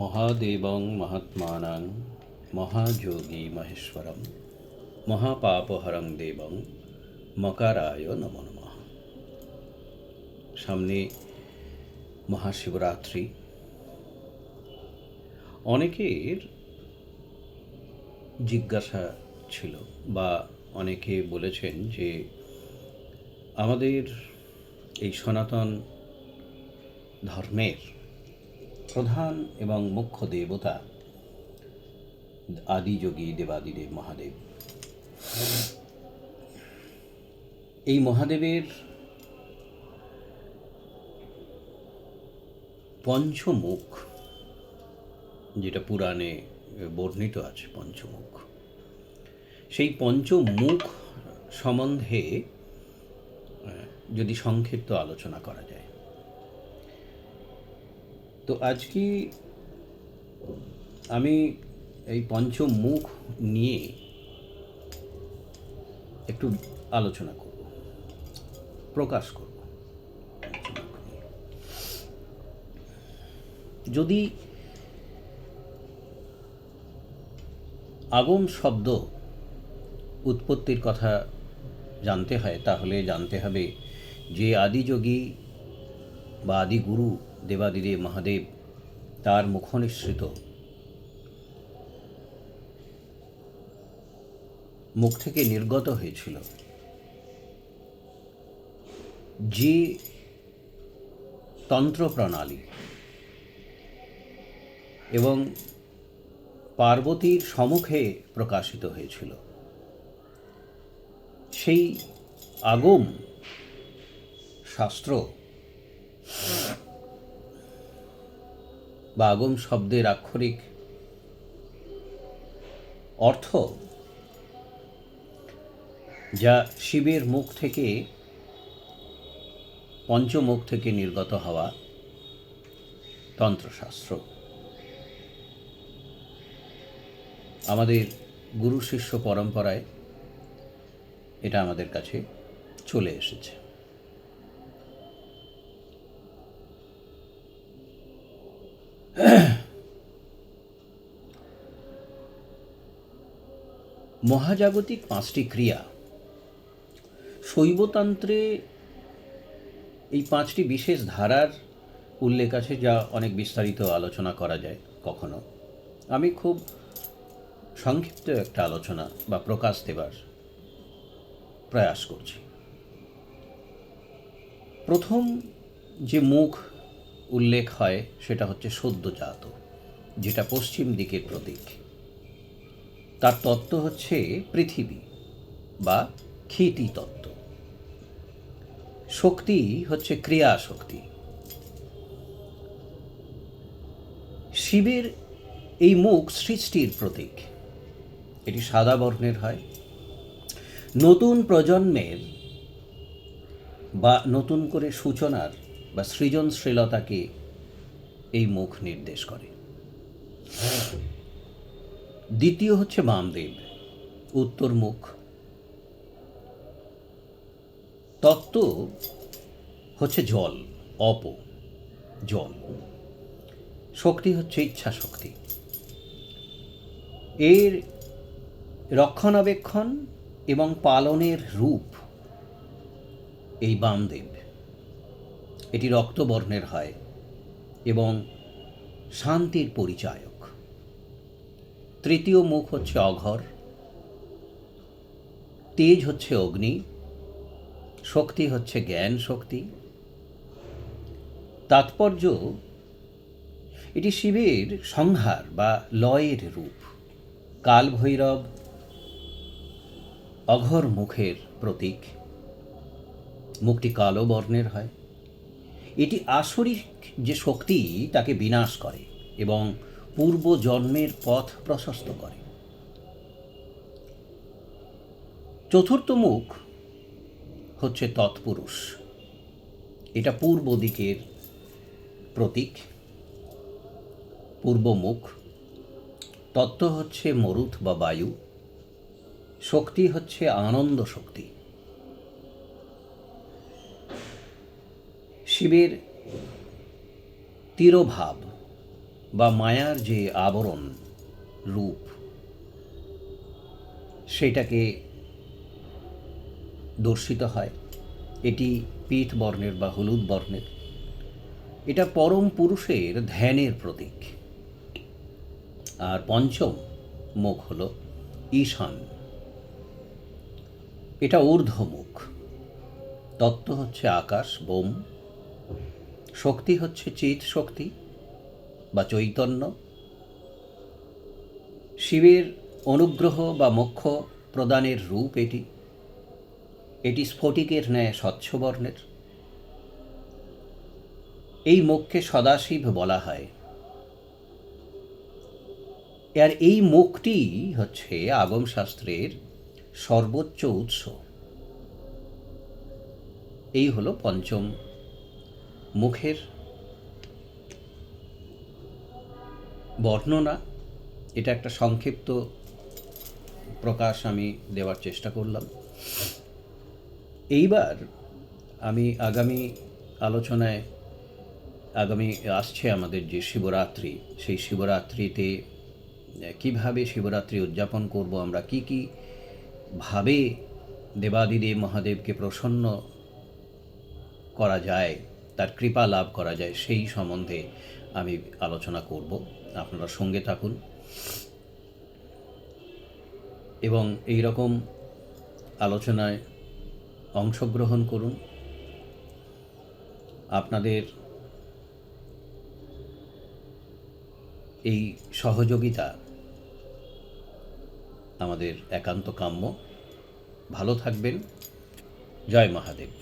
মহাদেবং মহাত্মানাং মহাযোগী মহেশ্বরম মহাপাপহরং দেবং মকারায় নম নমঃ। সামনে মহাশিবরাত্রি। অনেকের জিজ্ঞাসা ছিল বা অনেকে বলেছেন যে আমাদের এই সনাতন ধর্মের প্রধান এবং মুখ্য দেবতা, আদিযোগী দেবাদিদেব মহাদেব। এই মহাদেবের পঞ্চমুখ, যেটা পুরাণে বর্ণিত আছে, পঞ্চমুখ, সেই পঞ্চমুখ সম্বন্ধে যদি সংক্ষিপ্ত আলোচনা করা যায়। তো আজকে আমি এই পঞ্চমুখ নিয়ে একটু আলোচনা করব, প্রকাশ করব যদি আগম শব্দ উৎপত্তির কথা জানতে হয়, তাহলে জানতে হবে যে আদিযোগী বা আদিগুরু দেবাদিদেব মহাদেব তার মুখনিসৃত। মুখ থেকে নির্গত হয়েছিল। যে তন্ত্র প্রণালী এবং পার্বতীর সম্মুখে প্রকাশিত হয়েছিল। সেই আগম শাস্ত্র বা আগম শব্দের আক্ষরিক অর্থ? যা শিবের মুখ থেকে, পঞ্চমুখ থেকে নির্গত হওয়া তন্ত্রশাস্ত্র। আমাদের গুরু শিষ্য পরম্পরায় এটা আমাদের কাছে চলে এসেছে। মহাজাগতিক পাঁচটি ক্রিয়া। শৈবতন্ত্রে এই পাঁচটি বিশেষ ধারার উল্লেখ আছে যা অনেক বিস্তারিত আলোচনা করা যায় কখনো। আমি খুব সংক্ষিপ্ত একটা আলোচনা বা প্রকাশ দেবার প্রয়াস করছি। প্রথম যে মুখ উল্লেখ হয় সেটা হচ্ছে সদ্যজাত যেটা পশ্চিম দিকের প্রতীক। তার তত্ত্ব হচ্ছে পৃথিবী বা ক্ষিতি তত্ত্ব। শক্তি হচ্ছে ক্রিয়া শক্তি শিবের এই মুখ সৃষ্টির প্রতীক। এটি সাদা বর্ণের হয়। নতুন প্রজন্মের বা নতুন করে সূচনার বা সৃজনশীলতাকে এই মুখ নির্দেশ করে। দ্বিতীয় হচ্ছে বামদেব উত্তর মুখ তত্ত্ব হচ্ছে জল, অপ, জল। শক্তি হচ্ছে ইচ্ছা শক্তি এর রক্ষণাবেক্ষণ এবং পালনের রূপ এই বামদেব। এটি রক্তবর্ণের হয় এবং শান্তির পরিচায়ক তৃতীয় মুখ হচ্ছে অঘর, তেজ হচ্ছে অগ্নি, শক্তি হচ্ছে জ্ঞান শক্তি। তাৎপর্য, এটি শিবের সংহার বা লয়ের রূপ কাল ভৈরব অঘর মুখের প্রতীক। মুখটি কালো বর্ণের হয়। এটি আসরিক যে শক্তি তাকে বিনাশ করে এবং পূর্ব জন্মের পথ প্রশস্ত করে। চতুর্থ মুখ হচ্ছে তৎপুরুষ। এটা পূর্ব দিকের প্রতীক। পূর্ব মুখ, তত্ত্ব হচ্ছে মরুত বা বায়ু, শক্তি হচ্ছে আনন্দ শক্তি। শিবের তিরোভাব বা মায়ার যে আবরণ, রূপ, সেটাকে দর্শিত হয়। এটি পীঠ বর্ণের বা হলুদ বর্ণের। এটা পরম পুরুষের ধ্যানের প্রতীক। আর পঞ্চম মুখ হল ঈশান। এটা ঊর্ধ্বমুখ। তত্ত্ব হচ্ছে আকাশ, বোম। শক্তি হচ্ছে চিত শক্তি। বা চৈতন্য। শিবের অনুগ্রহ বা মোক্ষ প্রদানের রূপ এটি। এটি স্ফটিকের ন্যায় স্বচ্ছ বর্ণের। এই মুখকে সদাশিব বলা হয়। আর এই মুখটি হচ্ছে আগম শাস্ত্রের সর্বোচ্চ উৎস। এই হলো পঞ্চম মুখের বর্ণনা, এটা একটা সংক্ষিপ্ত প্রকাশ আমি দেওয়ার চেষ্টা করলাম। এইবার আমি আগামী আলোচনায়, আগামী আসছে আমাদের যে শিবরাত্রি, সেই শিবরাত্রিতে, কীভাবে শিবরাত্রি উদযাপন করব, আমরা কি কি ভাবে দেবাদিদেব মহাদেবকে প্রসন্ন করা যায় তার কৃপা লাভ করা যায়, সেই সম্বন্ধে আমি আলোচনা করব। আপনারা সঙ্গে থাকুন। এবং এই রকম আলোচনায় অংশগ্রহণ করুন। আপনাদের এই সহযোগিতা আমাদের একান্ত কাম্য। ভালো থাকবেন। জয় মহাদেব।